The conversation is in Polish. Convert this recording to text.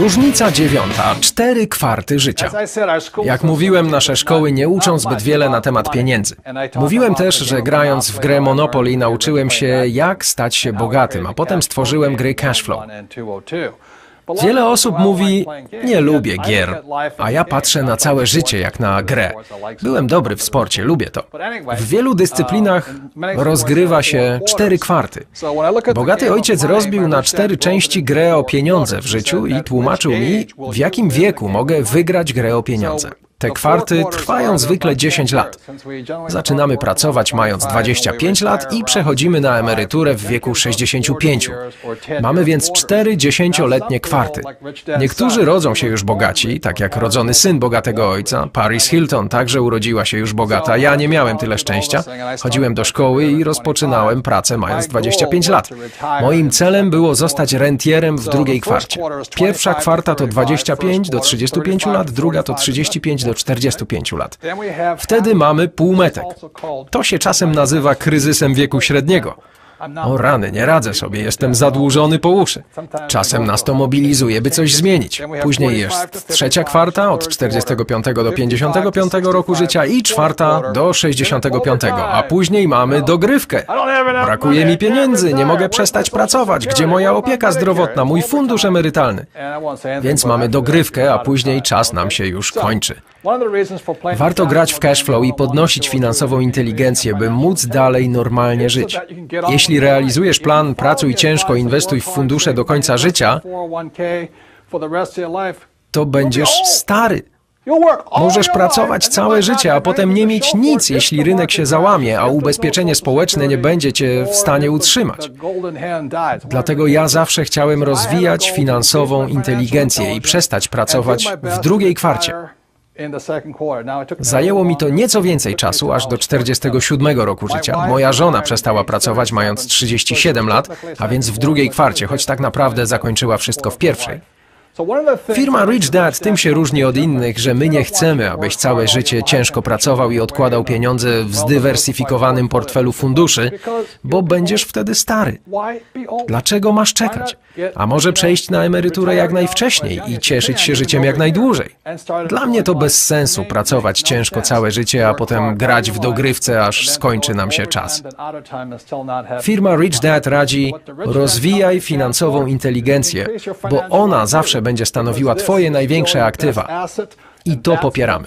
Różnica dziewiąta. Cztery kwarty życia. Jak mówiłem, nasze szkoły nie uczą zbyt wiele na temat pieniędzy. Mówiłem też, że grając w grę Monopoly nauczyłem się, jak stać się bogatym, a potem stworzyłem gry Cashflow. Wiele osób mówi, nie lubię gier, a ja patrzę na całe życie jak na grę. Byłem dobry w sporcie, lubię to. W wielu dyscyplinach rozgrywa się cztery kwarty. Bogaty ojciec rozbił na cztery części grę o pieniądze w życiu i tłumaczył mi, w jakim wieku mogę wygrać grę o pieniądze. Te kwarty trwają zwykle 10 lat. Zaczynamy pracować mając 25 lat i przechodzimy na emeryturę w wieku 65. Mamy więc 4 dziesięcioletnie kwarty. Niektórzy rodzą się już bogaci, tak jak rodzony syn bogatego ojca. Paris Hilton także urodziła się już bogata. Ja nie miałem tyle szczęścia. Chodziłem do szkoły i rozpoczynałem pracę mając 25 lat. Moim celem było zostać rentierem w drugiej kwarcie. Pierwsza kwarta to 25 do 35 lat, druga to 35 do 45 lat. Wtedy mamy półmetek. To się czasem nazywa kryzysem wieku średniego. O rany, nie radzę sobie, jestem zadłużony po uszy. Czasem nas to mobilizuje, by coś zmienić. Później jest trzecia kwarta, od 45 do 55 roku życia i czwarta do 65, a później mamy dogrywkę. Brakuje mi pieniędzy, nie mogę przestać pracować, gdzie moja opieka zdrowotna, mój fundusz emerytalny. Więc mamy dogrywkę, a później czas nam się już kończy. Warto grać w cashflow i podnosić finansową inteligencję, by móc dalej normalnie żyć. Jeśli realizujesz plan pracuj ciężko, inwestuj w fundusze do końca życia, to będziesz stary. Możesz pracować całe życie, a potem nie mieć nic, jeśli rynek się załamie, a ubezpieczenie społeczne nie będzie cię w stanie utrzymać. Dlatego ja zawsze chciałem rozwijać finansową inteligencję i przestać pracować w drugiej kwarcie. Zajęło mi to nieco więcej czasu, aż do 47 roku życia. Moja żona przestała pracować mając 37 lat, a więc w drugiej kwarcie, choć tak naprawdę zakończyła wszystko w pierwszej. Firma Rich Dad tym się różni od innych, że my nie chcemy, abyś całe życie ciężko pracował i odkładał pieniądze w zdywersyfikowanym portfelu funduszy, bo będziesz wtedy stary. Dlaczego masz czekać? A może przejść na emeryturę jak najwcześniej i cieszyć się życiem jak najdłużej? Dla mnie to bez sensu pracować ciężko całe życie, a potem grać w dogrywce, aż skończy nam się czas. Firma Rich Dad radzi: rozwijaj finansową inteligencję, bo ona zawsze będzie stanowiła Twoje największe aktywa. I to popieramy.